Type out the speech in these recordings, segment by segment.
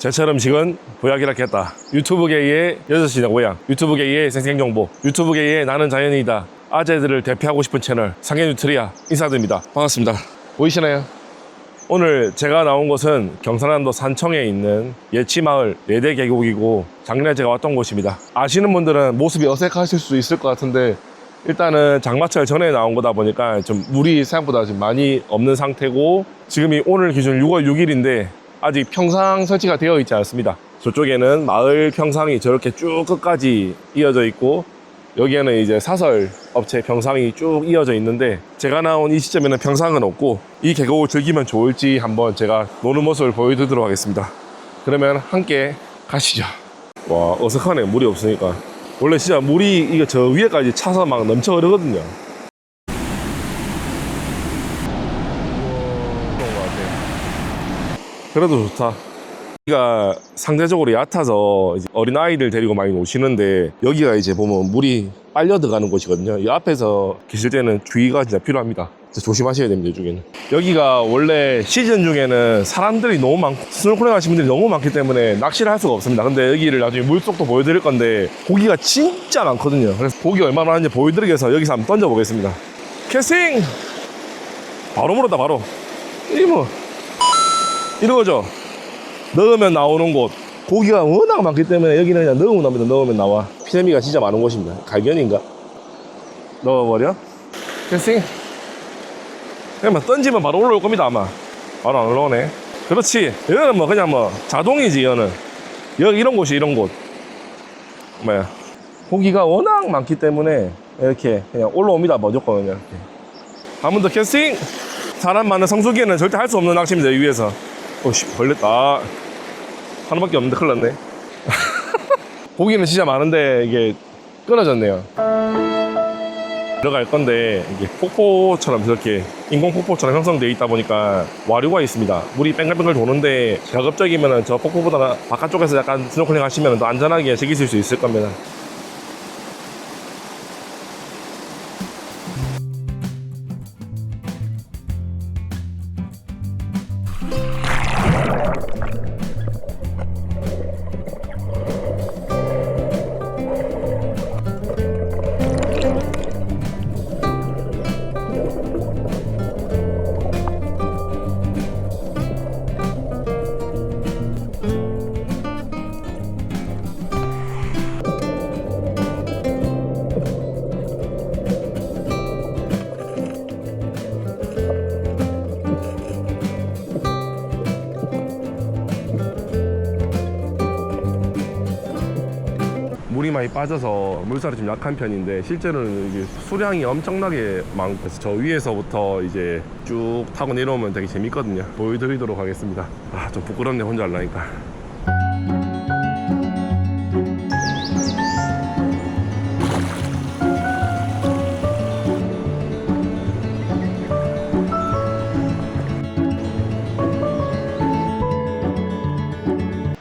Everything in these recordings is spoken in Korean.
제철 음식은 보약이라 했다. 유튜브계의 6시냐 고향, 유튜브계의 생생정보, 유튜브계의 나는 자연이다. 아재들을 대표하고 싶은 채널 상해 뉴트리아 인사드립니다. 반갑습니다. 보이시나요? 오늘 제가 나온 곳은 경상남도 산청에 있는 예치마을 네대 계곡이고 작년에 제가 왔던 곳입니다. 아시는 분들은 모습이 어색하실 수 있을 것 같은데 일단은 장마철 전에 나온 거다 보니까 좀 물이 생각보다 좀 많이 없는 상태고 지금이 오늘 기준 6월 6일인데 아직 평상 설치가 되어 있지 않습니다. 저쪽에는 마을 평상이 저렇게 쭉 끝까지 이어져 있고 여기에는 이제 사설 업체 평상이 쭉 이어져 있는데 제가 나온 이 시점에는 평상은 없고 이 계곡을 즐기면 좋을지 한번 제가 노는 모습을 보여드리도록 하겠습니다. 그러면 함께 가시죠. 와 어색하네 물이 없으니까 원래 진짜 물이 이거 저 위에까지 차서 막 넘쳐 흐르거든요. 그래도 좋다. 여기가 상대적으로 얕아서 어린아이들 데리고 많이 오시는데 여기가 이제 보면 물이 빨려 들어가는 곳이거든요. 이 앞에서 계실 때는 주의가 진짜 필요합니다. 조심하셔야 됩니다, 이쪽에는. 여기가 원래 시즌 중에는 사람들이 너무 많고 스노클링 하시는 분들이 너무 많기 때문에 낚시를 할 수가 없습니다. 근데 여기를 나중에 물속도 보여드릴 건데 고기가 진짜 많거든요. 그래서 고기 얼마나 많은지 보여드리기 위해서 여기서 한번 던져보겠습니다. 캐스팅! 바로 물었다, 바로. 이 뭐. 이런 거죠. 넣으면 나오는 곳. 고기가 워낙 많기 때문에 여기는 그냥 넣으면 나옵니다. 넣으면 나와. 피레미가 진짜 많은 곳입니다. 갈견인가? 넣어버려. 캐스팅. 그냥 막 던지면 바로 올라올 겁니다, 아마. 바로 안 올라오네. 그렇지. 이거는 뭐 그냥 뭐 자동이지, 이거는. 여기 이런 곳이 이런 곳. 뭐야. 고기가 워낙 많기 때문에 이렇게 그냥 올라옵니다, 무조건 그냥. 한 번 더 캐스팅! 사람 많은 성수기에는 절대 할 수 없는 낚시입니다, 이 위에서. 오씨, 걸렸다. 하나밖에 없는데 큰일 났네. 고기는 진짜 많은데 이게 끊어졌네요. 들어갈 건데 이게 폭포처럼 이렇게 인공 폭포처럼 형성되어 있다 보니까 와류가 있습니다. 물이 뺑글뺑글 도는데 가급적이면 저 폭포보다 바깥쪽에서 약간 스노클링 하시면 더 안전하게 즐기실 수 있을 겁니다. 많이 빠져서 물살이 좀 약한 편인데 실제로는 이게 수량이 엄청나게 많고 저 위에서부터 이제 쭉 타고 내려오면 되게 재밌거든요. 보여드리도록 하겠습니다. 아 좀 부끄럽네 혼자 하려니까.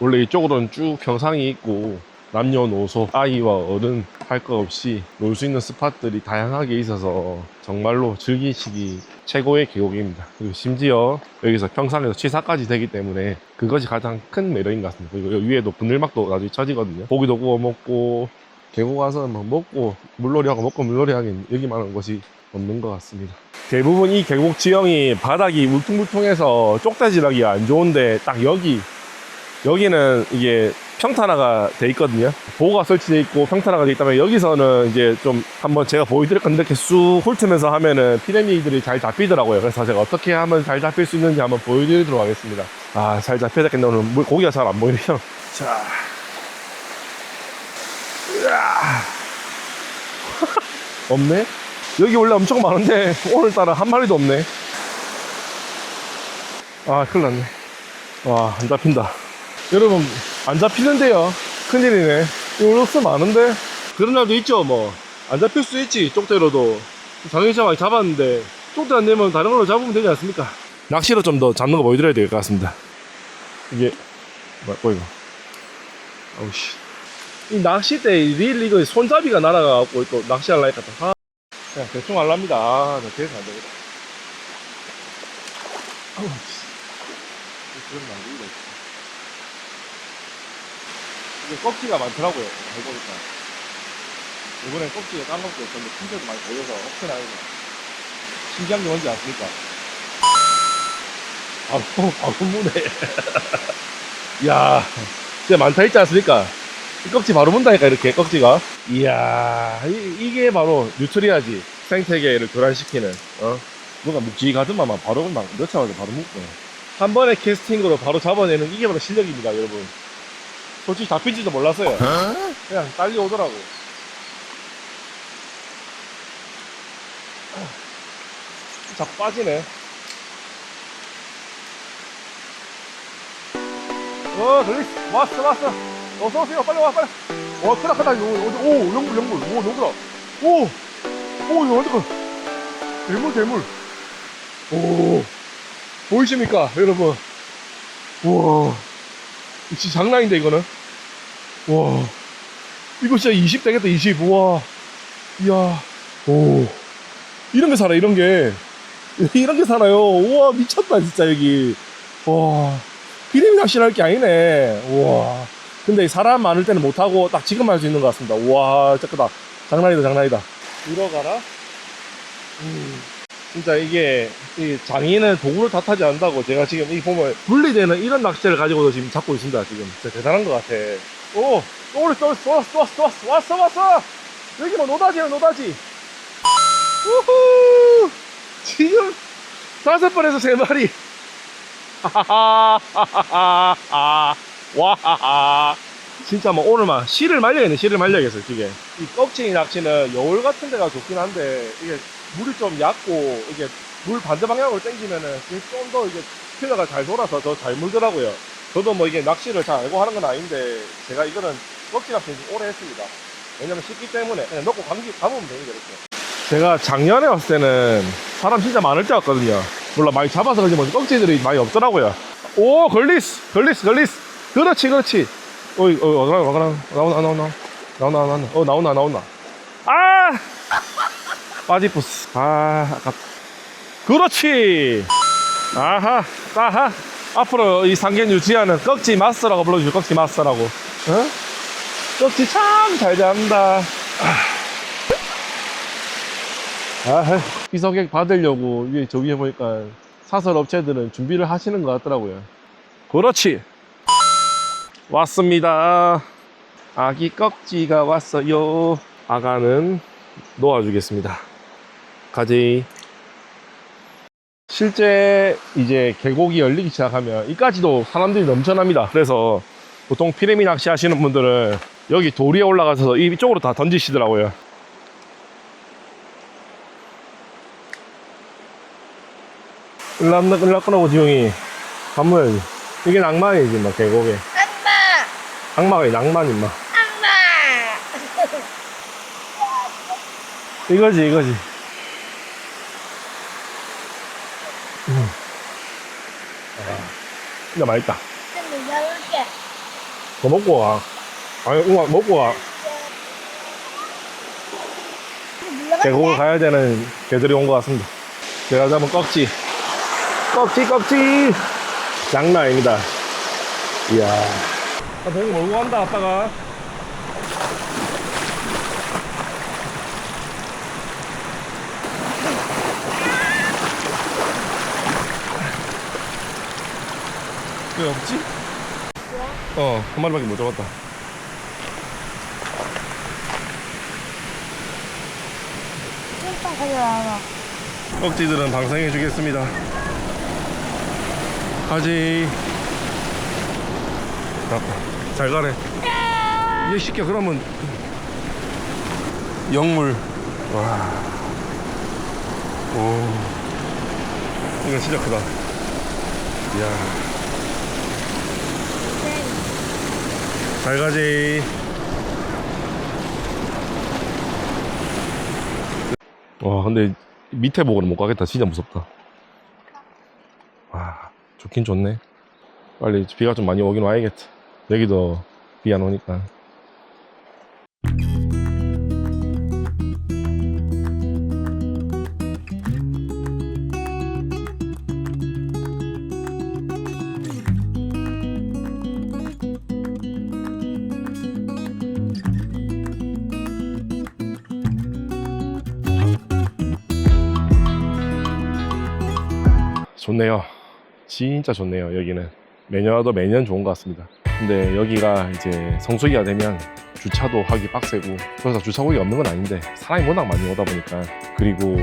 원래 이쪽으로는 쭉 평상이 있고 남녀노소 아이와 어른 할 것 없이 놀 수 있는 스팟들이 다양하게 있어서 정말로 즐기시기 최고의 계곡입니다. 그리고 심지어 여기서 평상에서 취사까지 되기 때문에 그것이 가장 큰 매력인 것 같습니다. 그리고 위에도 분들막도 나중에 쳐지거든요. 고기도 구워 먹고 계곡 와서 뭐 먹고 물놀이하고 먹고 물놀이 하긴 여기만한 곳이 없는 것 같습니다. 대부분 이 계곡 지형이 바닥이 울퉁불퉁해서 쪽다지라기 안 좋은데 딱 여기 여기는 이게 평탄화가 돼 있거든요. 보호가 설치돼 있고 평탄화가 돼 있다면 여기서는 이제 좀 한번 제가 보여드릴 건데 이렇게 쑥 훑으면서 하면은 피라미드들이 잘 잡히더라고요. 그래서 제가 어떻게 하면 잘 잡힐 수 있는지 한번 보여드리도록 하겠습니다. 아, 잘 잡혀야 되겠네. 오늘 물- 고기가 잘 안 보이네요. 자. 없네? 여기 원래 엄청 많은데 오늘따라 한 마리도 없네. 아, 큰일 났네. 와, 안 잡힌다. 여러분, 안 잡히는데요. 큰일이네. 요로스 많은데? 그런 날도 있죠, 뭐. 안 잡힐 수 있지, 쪽대로도. 장애자 많이 잡았는데, 쪽대 안 되면 다른 걸로 잡으면 되지 않습니까? 낚시로 좀 더 잡는 거 보여드려야 될 것 같습니다. 이게, 뭐야, 이거. 아우, 씨. 이 낚싯대, 릴, 이거 손잡이가 날아가갖고 또 낚시하려니까 또, 아, 그냥 대충 하랍니다. 아, 나 계속 안 되겠다. 아우, 씨. 그런 거안 되겠다. 이게 껍질가 많더라고요. 해보니까. 이번엔 껍질에 딴 것도 없었는데 품질도 많이 보여서 혹시나 해서 신기한 게 뭔지 아십니까? 바로, 바로 무네. 이야, 진짜 많다 했지 않습니까? 이 껍질 바로 문다니까, 이렇게 껍질가. 이야, 이, 이게 바로 뉴트리아지. 생태계를 교란시키는, 어? 누가 묵직하더만 막 바로 막 넣자마자 바로 묵고. 한 번의 캐스팅으로 바로 잡아내는 이게 바로 실력입니다, 여러분. 솔직히 잡힌지도 몰랐어요. 그냥 딸려오더라고. 자꾸 빠지네. 어, 걸리 왔어, 왔어. 어서오세요. 빨리 와, 빨리. 와, 크다, 크다. 이거, 어디, 오, 영물, 영물. 오, 너구다. 오, 오, 이거 완전 큰. 대물, 대물. 오, 보이십니까, 여러분? 우와. 진짜 장난인데, 이거는. 와. 이거 진짜 20 되겠다, 20. 우와. 이야. 오. 이런 게 살아, 이런 게. 이런 게 살아요. 우와, 미쳤다, 진짜, 여기. 와. 비rim이 낚시를 할게 아니네. 우와. 근데 사람 많을 때는 못하고 딱 지금 할 수 있는 것 같습니다. 우와, 진짜 크다. 장난이다, 장난이다. 들어가라? 음. 진짜 이게, 이 장인은 도구를 탓하지 않는다고 제가 지금 이 보면 분리되는 이런 낚시를 가지고도 지금 잡고 있습니다, 지금. 진짜 대단한 것 같아. 오! 또 올렸어, 또 올렸어, 왔어, 왔어, 왔어, 왔어, 왔어! 여기 뭐 노다지야, 노다지! 우후! 지금 다섯 번에서 세 마리! 하하하하하하 와하하 진짜 뭐 오늘만 씨를 말려야겠네 씨를 말려야겠어 지금 이 껍질이 낚시는 여울 같은 데가 좋긴 한데 이게 물이 좀 얕고 이게 물 반대 방향으로 당기면은 좀 더 이게 필러가 잘 돌아서 더 잘 물더라고요. 저도 뭐 이게 낚시를 잘 알고 하는 건 아닌데 제가 이거는 껍질 낚시 좀 오래 했습니다. 왜냐면 쉽기 때문에 그냥 넣고 감기 감으면 됩니다 이렇게. 제가 작년에 왔을 때는 사람 진짜 많을 때 왔거든요. 몰라 많이 잡아서 그런지 뭔지 껍질들이 많이 없더라고요. 오 걸리스 걸리스 걸리스. 그렇지 그렇지. 어이 어 나오나 나오나 나오나 나오나? 나오나 나오나? 어 나오나 나오나. 아 빠지푸스 아 아깝 그렇지 아하 따하 앞으로 이 상견 유지하는 꺽지 마스터라고 불러주죠 꺽지 마스터라고 어? 꺽지 참 잘 잡는다 아, 비서객 받으려고 위에 저 위에 보니까 사설 업체들은 준비를 하시는 것 같더라고요. 그렇지. 왔습니다. 아기 꺽지가 왔어요. 아가는 놓아주겠습니다. 가지. 실제 이제 계곡이 열리기 시작하면 이까지도 사람들이 넘쳐납니다. 그래서 보통 피레미 낚시 하시는 분들은 여기 도리에 올라가서 이쪽으로 다 던지시더라고요. 을랍나 을랍거나고 지용이 밥 먹어야지 이게 낭만이지 막 계곡에 엄마! 악마가 이 낭만이 막 엄마! 이거지 이거지 음. 아, 진짜 맛있다. 더 먹고 와. 아니 응아 먹고 와. 계곡을 가야 되는 개들이 온 것 같습니다. 제가 잡은 꺽지. 꺽지 꺽지! 장난 아닙니다. 이야. 아, 되게 몰고 간다 아빠가 왜 없지? 어, 한 마리밖에 못 잡았다. 꺽지들은 방생해 주겠습니다. 가지. 아, 잘 가래. 얘 시켜 그러면 영물. 와. 오. 이거 진짜 크다. 이야. 잘 가지. 와, 근데 밑에 보고는 못 가겠다. 진짜 무섭다. 와, 좋긴 좋네. 빨리 비가 좀 많이 오긴 와야겠다. 여기도 비 안 오니까. 좋네요. 진짜 좋네요. 여기는 매년 와도 매년 좋은 것 같습니다. 근데 여기가 이제 성수기가 되면 주차도 하기 빡세고 그래서 주차구역이 없는 건 아닌데 사람이 워낙 많이 오다 보니까 그리고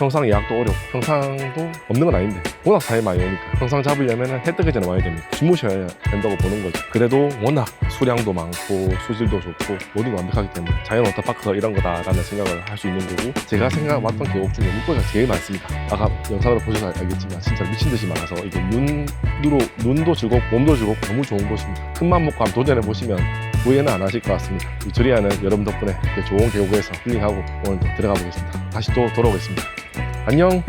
평상 예약도 어렵고 평상도 없는 건 아닌데. 워낙 사람이 많이 오니까. 평상 잡으려면 해 뜨기 전에 와야 됩니다 주무셔야 된다고 보는 거죠 그래도 워낙 수량도 많고 수질도 좋고 모두 완벽하기 때문에 자연 워터파크가 이런 거다라는 생각을 할 수 있는 거고 제가 생각왔던 계곡 중에 물고기가 제일 많습니다. 아까 영상으로 보셔서 알겠지만 진짜 미친 듯이 많아서 이게 눈으로 눈도 즐겁고 몸도 즐겁고 너무 좋은 곳입니다. 큰맘 먹고 한번 도전해 보시면 후회는 안 하실 것 같습니다. 위토리아는 여러분 덕분에 좋은 계곡에서 힐링하고 오늘 또 들어가 보겠습니다. 다시 또 돌아오겠습니다 안녕